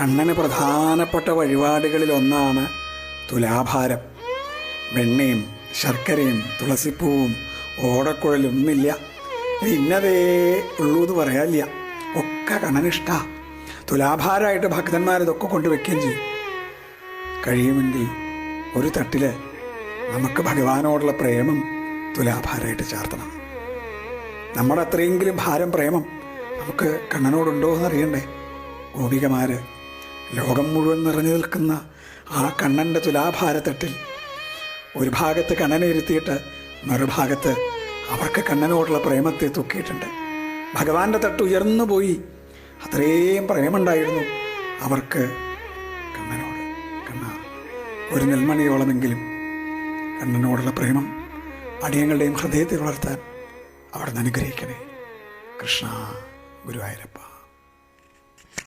കണ്ണന് പ്രധാനപ്പെട്ട വഴിപാടുകളിലൊന്നാണ് തുലാഭാരം. വെണ്ണയും ശർക്കരയും തുളസിപ്പൂവും ഇത് ഇന്നതേ ഉള്ളൂ എന്ന് പറയാനില്ല. ഒക്കെ കണ്ണനിഷ്ട തുലാഭാരമായിട്ട് ഭക്തന്മാരിതൊക്കെ കൊണ്ടുവയ്ക്കുകയും ചെയ്യും. കഴിയുമെങ്കിൽ ഒരു തട്ടിൽ നമുക്ക് ഭഗവാനോടുള്ള പ്രേമം തുലാഭാരമായിട്ട് ചേർത്തണം. നമ്മുടെ അത്രയെങ്കിലും ഭാരം പ്രേമം നമുക്ക് കണ്ണനോടുണ്ടോ എന്നറിയണ്ടേ? ഗോപികമാർ ലോകം മുഴുവൻ നിറഞ്ഞു നിൽക്കുന്ന ആ കണ്ണന്റെ തുലാഭാരത്തട്ടിൽ ഒരു ഭാഗത്ത് കണ്ണനെ ഇരുത്തിയിട്ട് മറുഭാഗത്ത് അവർക്ക് കണ്ണനോടുള്ള പ്രേമത്തെ തൂക്കിയിട്ടുണ്ട്. ഭഗവാന്റെ തട്ട് ഉയർന്നു പോയി. അത്രയും പ്രേമുണ്ടായിരുന്നു അവർക്ക് കണ്ണനോട്. കണ്ണ ഒരു നെൽമണിയോളമെങ്കിലും കണ്ണനോടുള്ള പ്രേമം അടിയങ്ങളുടെയും ഹൃദയത്തിൽ വളർത്താൻ അവിടെ നിന്ന് അനുഗ്രഹിക്കണേ. കൃഷ്ണ ഗുരുവായൂരപ്പ.